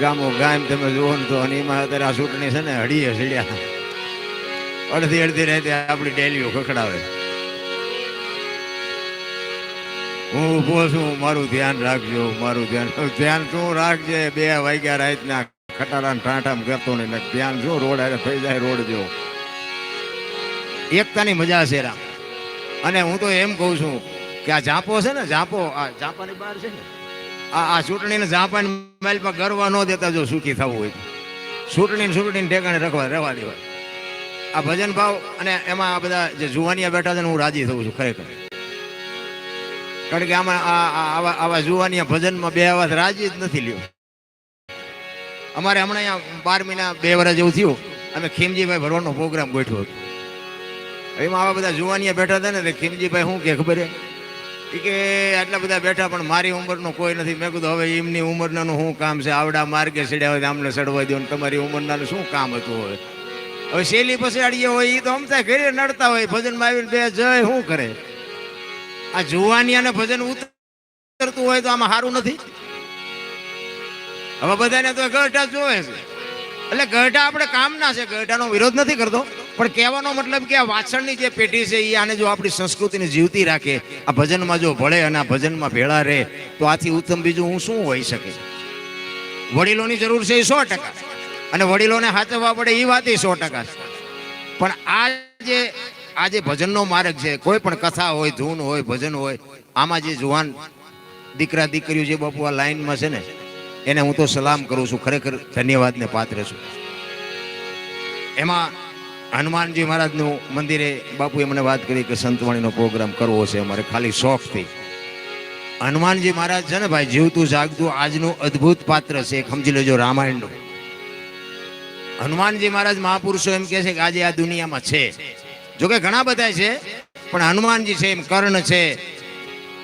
ગામો ગામ તમે જુઓ ને તો એમાં અત્યારે આ ચૂંટણી છે ને હડીએ સીડ્યા અડધી અડધી રાતે આપણી ડેલીઓ ખખડાવે. હું ઊભો છું, મારું ધ્યાન રાખજો, મારું ધ્યાન. ધ્યાન શું રાખજે? બે વાગ્યા રાતના ખટારા ઠાઠામ કરતો ને ધ્યાન જો રોડ આવે થઈ જાય રોડ જો. એકતાની મજા છે રા અને હું તો એમ કહું છું કે આ જાપો છે ને જાપો આ જાપાની બહાર છે ને આ ચૂંટણીને જાપાન માઇલ પર ગરવા ન દેતા જો સુખી થવું હોય. ચૂંટણીને ચૂંટણીને ઠેકાણે રખવા રહેવા દેવા. આ ભજન ભાવ અને એમાં આ બધા જે જુવાનિયા બેઠા છે હું રાજી થઉં છું ખરેખર. કારણ કે આમાં આવા આવા જુવાનિયા ભજનમાં બે આવા રાજી જ નથી લ્યો. અમારે હમણાં અહીંયા બાર મહિના બે વર્ષ જેવું થયું. અમે ખીમજીભાઈ ભરવાનો પ્રોગ્રામ ગોઠવ્યો હતો. એમાં આવા બધા જુવાનિયા બેઠા હતા ને ખીમજીભાઈ શું કે ખબર હે? ઈ કે આટલા બધા બેઠા પણ મારી ઉંમરનો કોઈ નથી. મેં કીધું, હવે એમની ઉંમરનાનું શું કામ છે? આવડા માર્ગે ચડ્યા હોય આમને ચડવા દો ને તમારી ઉંમરનાનું શું કામ હતું હવે? હવે શેલી પછાડીએ હોય એ તો અમતા ઘરે નડતા હોય. ભજનમાં આવીને બે જય શું કરે? આ જુવાની અને ભજન ઉતરતું હોય તો આમાં સારું નથી? હવે બધાને તો ગઢા જોવે છે. એટલે ગઢા આપણે કામના છે. ગઢાનો વિરોધ નથી કરતો. પણ કહેવાનો મતલબ કે આ વાછળની જે પેઢી છે એ આને જો આપણી સંસ્કૃતિને જીવતી રાખે, આ ભજનમાં જો ભળે અને આ ભજનમાં ભેળા રહે, તો આથી ઉત્તમ બીજું હું શું હોઈ શકે? વડીલોની જરૂર છે એ સો ટકા. અને વડીલોને હાચવવા પડે એ વાત એ સો ટકા પણ આ જે આ જે ભજનનો માર્ગ છે, કોઈ પણ કથા હોય, ધૂન હોય, ભજન હોય, આમાં જે જુવાન દીકરા દીકરીઓ જે બાપુ આ લાઈનમાં છે ને, એને હું તો સલામ કરું છું, ખરેખર ધન્યવાદને પાત્ર છું. એમાં હનુમાનજી મહારાજનું મંદિરે બાપુએ મને વાત કરી કે સંતવાણીનો પ્રોગ્રામ કરવો છે, અમારે ખાલી શોખથી. હનુમાનજી મહારાજ છે ને ભાઈ, જીવતું જાગતું આજનું અદ્ભુત પાત્ર છે સમજી લેજો રામાયણનું. હનુમાનજી મહારાજ મહાપુરુષો એમ કહે છે કે આજે આ દુનિયામાં છે. જોકે ઘણા બધા છે, પણ હનુમાનજી છે એમ કર્ણ છે,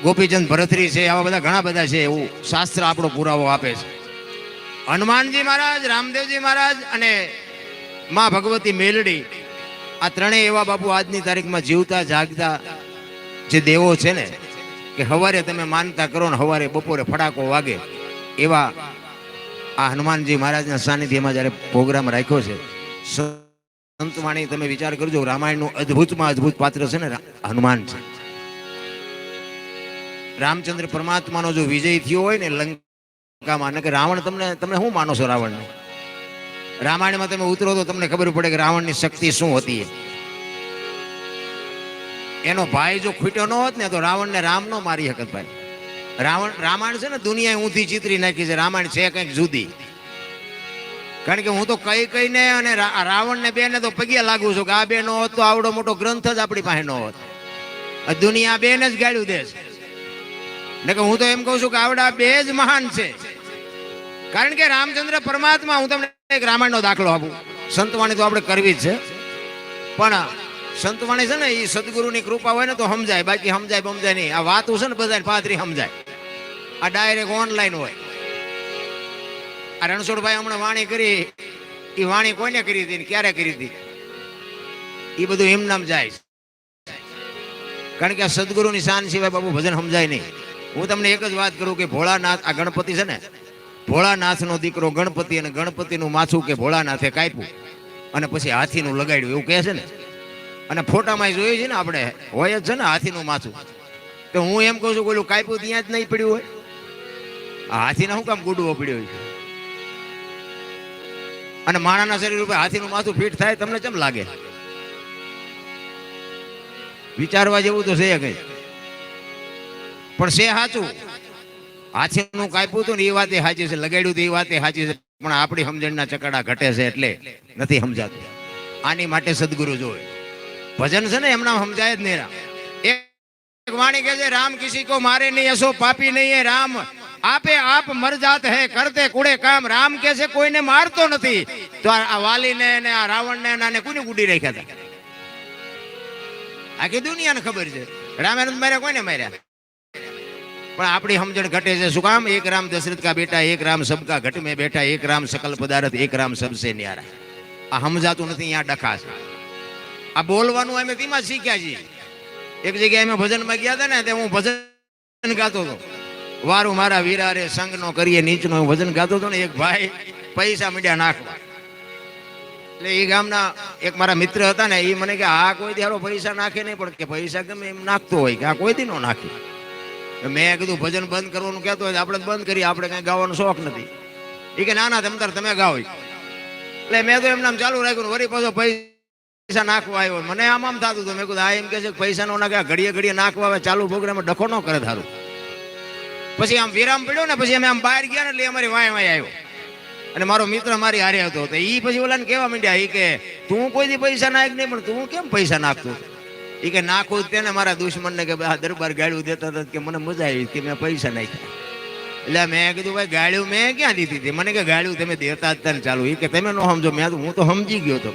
ગોપીચંદ ભરતરી છે, આવા બધા ઘણા બધા છે એવું શાસ્ત્ર આપણો પુરાવો આપે છે. હનુમાનજી મહારાજ, રામદેવજી મહારાજ અને મા ભગવતી મેલડી આ ત્રણેય એવા બાપુ આજની તારીખમાં જીવતા, જાગતા જે દેવો છે ને, કે સવારે તમે માનતા કરો ને સવારે બપોરે ફડાકો વાગે, એવા આ હનુમાનજી મહારાજના સાનિધ્યમાં જ્યારે પ્રોગ્રામ રાખ્યો છે સંતવાણી તમે વિચાર કરજો, રામાયણનું અદ્ભુતમાં અદ્ભુત પાત્ર છે ને હનુમાન છે. રામચંદ્ર પરમાત્માનો જો વિજય થયો હોય ને, લંકામાં કે રાવણ તમને તમે શું માનો છો રાવણને? રામાયણમાં તમે ઉતરો તો તમને ખબર પડે કે રાવણની શક્તિ શું હતી. એનો ભાઈ જો ખૂટ્યો ન હોત ને તો રાવણને રામ નો મારી શકત ભાઈ. રાવણ, રામાયણ છે ને દુનિયાએ ઊંધી ચિતરી નાખી છે, રામાયણ છે કંઈક જુદી. કારણ કે હું તો કઈ કઈને અને રાવણને બેને તો પગ્યા લાગુ છું કે આ બે નો હોત તો આવડો મોટો ગ્રંથ જ આપણી પાસે નો હોત. દુનિયા બેને જ ગાળ્યું દે છે. કે હું તો એમ કહું છું કે આવડા બે જ મહાન છે. કારણ કે રામચંદ્ર પરમાત્મા, હું તમને એક રામાયણનો દાખલો આપું. સંતવાણી તો આપણે કરવી જ છે. પણ સંતવાણી છે ને એ સદગુરુની કૃપા હોય ને તો સમજાય. બાકી સમજાય સમજાય નહીં. આ વાતું છે ને બધાને પાથરી સમજાય. આ ડાયરેક્ટ ઓનલાઈન હોય. આ રણછોડભાઈ હમણાં વાણી કરી એ વાણી કોઈને કરી હતી ક્યારે કરી હતી? એ બધું એમ જાય કારણ કે આ સદગુરુની શાન સિવાય બાબુ ભજન સમજાય નહીં. હું તમને એક જ વાત કરું કે ભોળાનાથ, આ ગણપતિ છે ને ભોળાનાથનો દીકરો ગણપતિ અને ગણપતિનું માથું કે ભોળાનાથે કાપ્યું. અને પછી હાથીનું લગાડ્યું, એવું કહે છે ને? અને ફોટામાં જોયું છે ને આપણે, હોય જ છે ને હાથીનું માથું. તો હું એમ કહું છું બોલું કાપ્યું ત્યાં જ નહીં પડ્યું હોય. હાથીને શું કામ ગુડવો પડ્યો હોય? અને માણાના શરીર ઉપર હાથીનું માથું ફિટ થાય તમને કેમ લાગે? વિચારવા જેવું તો છે કઈ. પણ છે સાચું. હાથીનું કાપ્યું હતું ને એ વાતે સાચી છે, લગાડ્યું તો એ વાતે સાચી છે, પણ આપણી સમજણના ચકડા ઘટે છે એટલે નથી સમજાતું. આની માટે સદગુરુ જોવે. ભજન છે ને એમના સમજાય જ નહીં એક વાણી કહે છે, રામ કિસી કો મારે નહીં, એસો પાપી નહીં હે, રામ. આપે આપ મર જાત હે, કરતે કુડે કામ. રામ કે છે, કોઈને મારતો નથી. તો આ વાલીને ને, આ રાવણને ને કોને ઉડી રાખ્યા હતા? આખી દુનિયાને ખબર છે. રામે મારે કોઈને માર્યા? પણ આપણી સમજણ ઘટે છે. શું કામ? એક રામ દશરથ કા બેટા, એક રામ સબકા ઘટ મેં બેઠા, એક રામ સકલ પદાર્થ એક રામ સબસે ન્યારા. આ સમજાતું નથી, અહીંયા ડખા છે. આ બોલવાનું અમે તેમાં શીખ્યા છીએ. એક જગ્યાએ અમે ભજનમાં ગયા હતા ને તે હું ભજન ગાતો હતો. વારું મારા વીરારે સંગનો કરીએ, નીચનો ભજન ગાતો હતો ને, એક ભાઈ પૈસા મીડિયા નાખવા. એટલે એ ગામના એક મારા મિત્ર હતા ને, એ મને કે, આ કોઈ દી પૈસા નાખે નહીં, પણ કે પૈસા ગમે એમ નાખતો હોય, કે આ કોઈ દી નો નાખે. મેં કીધું, ભજન બંધ કરવાનું કહેતો હોય આપણે બંધ કરીએ, આપણે કઈ ગાવાનો શોખ નથી. એ કે, ના ના, તમ તાર, તમે ગાઓ એટલે મેં તો એમ નામ ચાલુ રાખ્યું વળી પાછો પૈસા નાખવા આવ્યો. મને આમ આમ થતું હતું. મેં કીધું, આ એમ કે છે કે પૈસા નો આ ઘડીએ ઘડીએ નાખવા આવે, ચાલુ પ્રોગ્રામ ડખો ન કરે થારું પછી આમ વિરામ પડ્યો ને, પછી અમે આમ બહાર ગયા ને એટલે અમારી વાય વાય આવ્યો. અને મારો મિત્ર મારી હારે હતો. તો એ પછી ઓલાને કહેવા માંડ્યા એ કે, તું કોઈ દી પૈસા નાખ નહીં, પણ તું કેમ પૈસા નાખતો? એ કે નાખું તેને મારા દુશ્મનને કે આ દરબાર ગાળ્યું દેતા હતા કે મને મજા આવી કે મેં પૈસા નાખ્યા. એટલે મેં કીધું, ભાઈ, ગાળ્યું મેં ક્યાં દીધી હતી? મને કે ગાળ્યું તમે દેતા હતા ને ચાલુ. એ કે, તમે ન સમજો, મેં હું તો સમજી ગયો હતો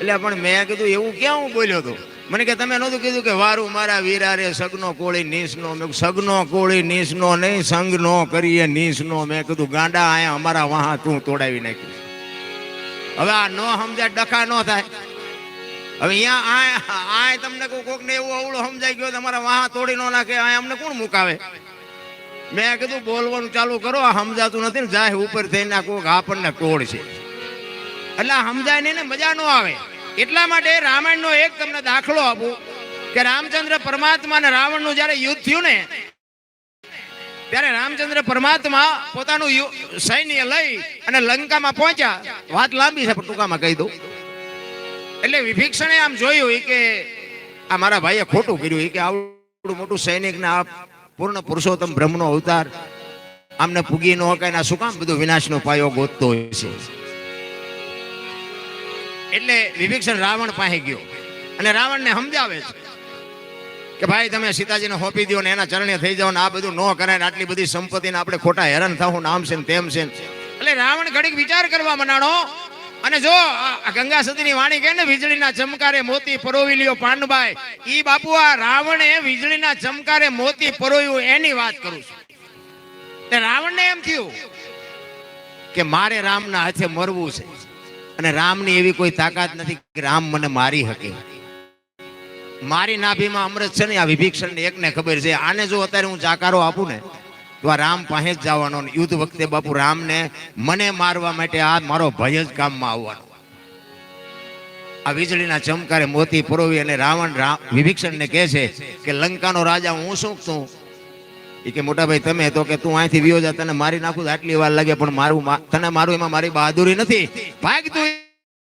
એટલે પણ મેં કીધું, એવું ક્યાં હું બોલ્યો હતો મને કે, તમે નહોતું કીધું કે વારું મારા વીરારે સગનો કોળી નીસનો, મેં સગનો કોળી નીસનો નહીં, સંગનો કરીએ નીસનો. મેં કીધું, ગાંડા આયા, અમારા વાહા તું તોડાવી નાખ્યું હવે આ ન સમજાય, ડખા ન થાય. હવે અહીંયા આ તમને કોક ને એવું અવળો સમજાઈ ગયો તમારા વાહ તોડી ન નાખે, આ અમને કોણ મુકાવે? મેં કીધું, બોલવાનું ચાલુ કરો, આ સમજાતું નથી ને જાય ઉપર થઈને આ કોક આપણને તોડ છે એટલે સમજાય ને મજા ન આવે. એટલા માટે રામાયણનો એક તમને દાખલો આપું, કે રામચંદ્ર પરમાત્મા અને રાવણનું જ્યારે યુદ્ધ થયું ને, ત્યારે રામચંદ્ર પરમાત્મા પોતાનું સૈન્ય લઈ અને લંકામાં પહોંચ્યા. વાત લાંબી છે, પણ ટૂંકામાં કહી દઉં. એટલે વિભીક્ષણે આમ જોયું કે આ મારા ભાઈએ ખોટું કર્યું કે આવડું મોટું સૈનિક ને આ પૂર્ણ પુરુષોત્તમ બ્રહ્મનો અવતાર આમને પૂગી ન હકાય ના શું કામ બધું વિનાશનો પાયો ગોતતો હોય છે? એટલે વિભીક્ષણ રાવણ પાસે ગયો અને રાવણને સમજાવે છે કે ભાઈ તમે સીતાજીને હોપી દો ને એના ચરણે થઈ જાઓ ને આ બધું ન કરાય આટલી બધી સંપત્તિને આપણે ખોટા હેરાન થવું નામ છે તેમ છે એટલે રાવણ ઘડીક વિચાર કરવા મનાણો અને જો ગંગા સુધી સતીની વાણી કહે ને, વીજળીના ચમકારે મોતી પરોવી લ્યો પાંડબાઈ, ઈ બાપુ આ રાવણે વીજળીના ચમકારે મોતી પરોવ્યું એની વાત કરું છું. રાવણને એમ થયું કે મારે રામના હાથે મરવું છે અને રામની એવી કોઈ તાકાત નથી કે રામ મને મારી શકે. મારી નાભીમાં અમૃત છે ને, આ વિભીક્ષણ એકને ખબર છે. આને જો અત્યારે હું જાકારો આપું ને તો આ રામ પાસે જવાનો યુદ્ધ વખતે બાપુ રામને મને મારવા માટે આ મારો ભય જ કામમાં આવવાનો. આ વીજળીના ચમકારે મોતી પરોવી અને રાવણ વિભીક્ષણને કહે છે કે લંકાનો રાજા, હું શું છું એ કે મોટા ભાઈ તમે તો કે તું અહીંથી વિયો જા તને મારી નાખું આટલી વાર લાગે, પણ મારું તને મારું એમાં મારી બહાદુરી નથી. ભાગ તું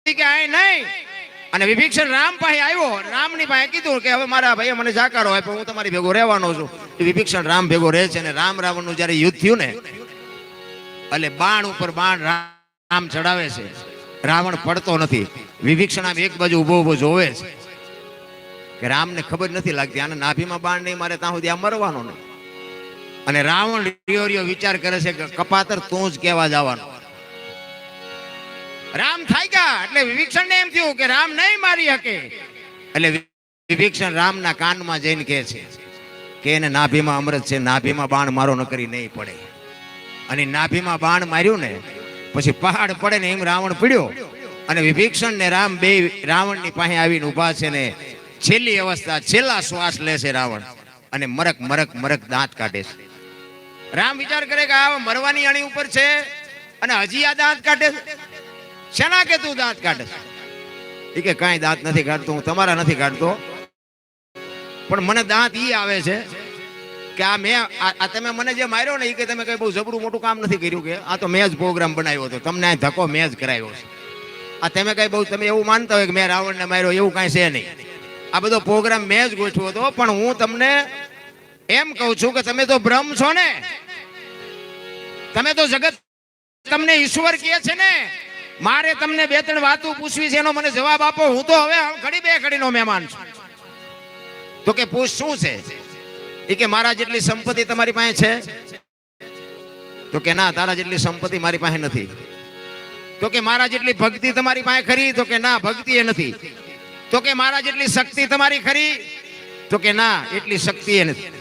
કે, આય નહીં. અને વિભીક્ષણ રામ પાસે આવ્યો. રામની પાસે કીધું કે હવે મારા ભાઈએ મને જાકારો આપ્યો, હું તમારી ભેગો રહેવાનો છું. વિભીક્ષણ રામ ભેગો રહે છે અને રામ રાવણનું જ્યારે યુદ્ધ થયું ને, એટલે બાણ ઉપર બાણ રામ ચડાવે છે. રાવણ પડતો નથી. વિભીક્ષણ આમ એક બાજુ ઊભો ઊભો જોવે છે. કે રામને ખબર નથી લાગતી, આને નાભીમાં બાણ નહીં મારે, ત્યાં સુધી આ મરવાનો નહીં. અને રાવણ રિયો રિયો વિચાર કરે છે કે કપાતર તું જ કહેવા જવાનો. રામ થાય ગયા. એટલે વિભીક્ષણ ને એમ થયું કે રામ નહીં મારી શકે. એટલે વિભીક્ષણ રામના કાનમાં જઈને કહે છે કે એને નાભીમાં અમૃત છે, નાભીમાં બાણ મારો ન કરી નહીં પડે. અને નાભીમાં બાણ માર્યું ને, પછી પહાડ પડે ને એમ રાવણ પડ્યો. અને વિભીક્ષણ ને રામ બે રાવણની પાસે આવીને ઊભા છે ને, છેલ્લી અવસ્થા, છેલ્લા શ્વાસ લે છે રાવણ. અને મરક મરક મરક દાંત કાઢે છે. રામ વિચાર કરે કે આ મરવાની અણી ઉપર છે અને હજી આ દાંત કાઢે છે. શેના કે તું દાંત કાઢે? એ કે કાંઈ દાંત નથી કાઢતો, હું તમારા નથી કાઢતો. પણ મને દાંત ઈ આવે છે કે આ મેં આ તમે મને જે માર્યો ને એ કે તમે કઈ બહુ જબરું મોટું કામ નથી કર્યું કે? આ તો મેં જ પ્રોગ્રામ બનાવ્યો હતો. તમને આ ધક્કો મેં જ કરાવ્યો છે. આ તમે કઈ બહુ તમે એવું માનતા હોય કે મેં રાવણને માર્યો, એવું કાંઈ છે નહીં. આ બધો પ્રોગ્રામ મેં જ ગોઠવ્યો હતો, પણ હું તમને એમ કહું છું કે તમે તો બ્રહ્મ છો ને. તમે તો જગત તમને ઈશ્વર કહે છે ને. મારે તમને બે ત્રણ વાતો પૂછવી છે, એનો મને જવાબ આપો. હું તો હવે ઘડી બે ઘડીનો મહેમાન છું. તો કે પૂછ, શું છે? એ કે મારા જેટલી સંપત્તિ તમારી પાસે છે? તો કે ના, તારા જેટલી સંપત્તિ મારી પાસે નથી. તો કે મારા જેટલી ભક્તિ તમારી પાસે ખરી? તો કે ના, ભક્તિ એ નથી. તો કે મારા જેટલી શક્તિ તમારી ખરી? તો કે ના, એટલી શક્તિ એ નથી.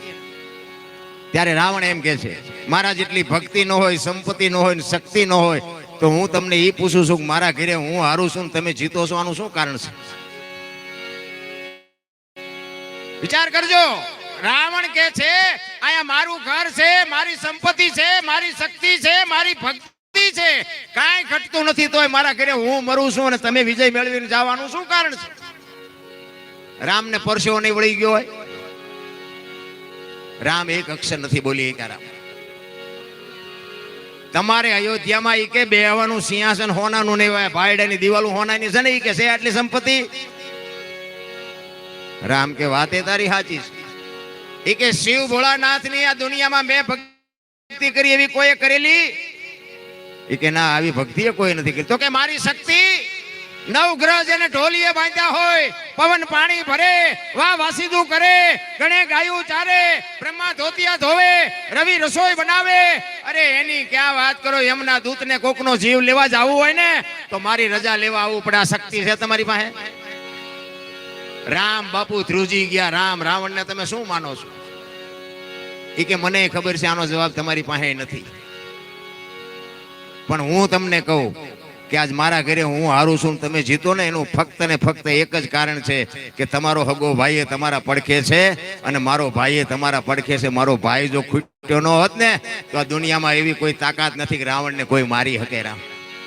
ત્યારે રાવણ એમ કે છે, મારા જેટલી ભક્તિ ન હોય, સંપત્તિ ન હોય શક્તિ ન હોય તો હું તમને એ પૂછું છું મારા ઘરે હું હારું છું તમે જીતો છો, આનું શું કારણ છે? વિચાર કરજો. રાવણ કે છે અહીંયા મારું ઘર છે, મારી સંપત્તિ છે, મારી શક્તિ છે, મારી ભક્તિ છે. કાંઈ ઘટતું નથી, તોય મારા ઘરે હું મરું છું અને તમે વિજય મેળવીને જવાનું શું કારણ છે? રામને પરસેવો નહીં વળી ગયો હોય. રામ એક અક્ષર નથી બોલી એક રામ. તમારે અયોધ્યામાં ઈ કે બેહવાનું સિંહાસન હોનાનું નહીં હોય ભાઈડાની દિવાલું હોનાની છે ને ઈ કે છે આટલી સંપત્તિ? રામ કે વાત એ તારી સાચી છે. એ કે શિવ ભોળાનાથની આ દુનિયામાં મેં ભક્તિ કરી એવી કોઈએ કરેલી? એ કે ના, આવી ભક્તિ કોઈ નથી કરી. તો કે મારી શક્તિ નવ ગ્રહ જેને ઢોલીએ બાંધ્યા હોય, પવન પાણી ભરે, વાહ વાસીદું કરે, ગણે ગાયું ચારે, બ્રહ્મા ધોતિયા ધોવે, રવિ રસોઈ બનાવે. અરે એની ક્યાં વાત કરો, યમના દૂતને કોકનો જીવ લેવા જવું હોય ને, તો મારી રજા લેવા આવવું પડે, આ શક્તિ છે તમારી પાસે? રામ બાપુ ધ્રુજી ગયા, રામ રાવણને તમે શું માનો છો? એ કે મને ખબર છે, આનો જવાબ તમારી પાસે નથી. પણ હું તમને કહું કે આજ મારા ઘરે હું હારું છું તમે જીતો ને, એનું ફક્ત ને ફક્ત એક જ કારણ છે કે તમારો હગો ભાઈ એ તમારા પડખે છે અને મારો ભાઈ એ તમારા પડખે છે. મારો ભાઈ જો ખૂટ્યો ન હોત ને, તો આ દુનિયામાં એવી કોઈ તાકાત નથી કે રાવણને કોઈ મારી શકે રામ.